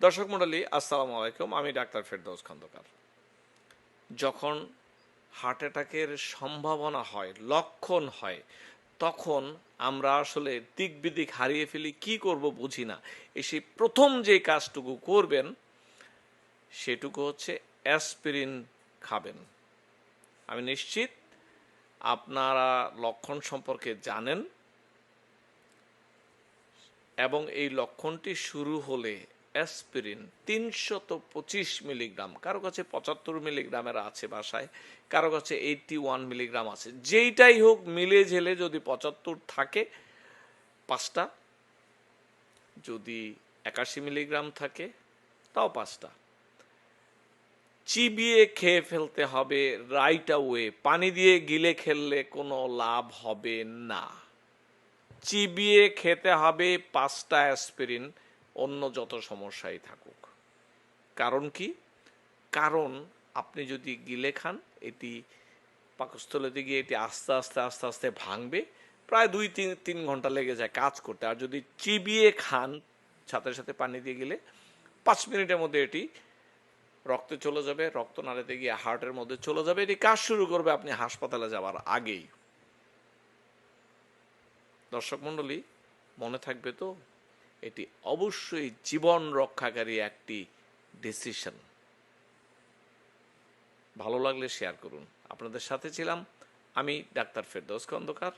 দর্শক মণ্ডলী, আসসালামু আলাইকুম। আমি ডাক্তার ফেরদৌস খন্দকার। যখন হার্ট অ্যাটাকের সম্ভাবনা হয়, লক্ষণ হয়, তখন আমরা আসলে দিক বিদিক হারিয়ে ফেলি, কি করব বুঝি না। এসে প্রথম যে কাজটুকু করবেন, সেটুকু হচ্ছে অ্যাসপিরিন খাবেন। আমি নিশ্চিত আপনারা লক্ষণ সম্পর্কে জানেন এবং এই লক্ষণটি শুরু হলে অ্যাসপিরিন তিনশত পঁচিশ মিলিগ্রাম, কারও কাছে পঁচাত্তর মিলিগ্রামের আছে বাসায়, কারও কাছে এইটটি ওয়ান মিলিগ্রাম আছে। যেইটাই হোক, মিলে ঝেলে যদি পঁচাত্তর থাকে, পাঁচটা। যদি একাশি মিলিগ্রাম থাকে, তাও পাঁচটা। চিবিয়ে খেয়ে ফেলতে হবে রাইট ওয়ে পানি দিয়ে গিলে খেললে কোনো লাভ হবে না। চিবিয়ে খেতে হবে পাঁচটা অ্যাসপিরিন অন্য যত সমস্যাই থাকুক। কারণ কি? কারণ আপনি যদি গিলে খান, এটি পাকস্থলীতে গিয়ে এটি আস্তে আস্তে আস্তে আস্তে ভাঙবে, প্রায় দুই, তিন তিন ঘণ্টা লেগে যায় কাজ করতে। আর যদি চিবিয়ে খান, সাথে সাথে পানি দিয়ে গেলে, পাঁচ মিনিটের মধ্যে এটি রক্তে চলে যাবে, রক্ত নাড়াতে গিয়ে হার্টের মধ্যে চলে যাবে। এটি কাজ শুরু করবে আপনি হাসপাতালে যাওয়ার আগেই। দর্শক মণ্ডলী, মনে থাকবে তো এটি অবশ্যই জীবন রক্ষাকারী একটি ডিসিশন ভালো লাগলে শেয়ার করুন। আপনাদের সাথে ছিলাম আমি ডাক্তার ফেরদৌস খন্দকার।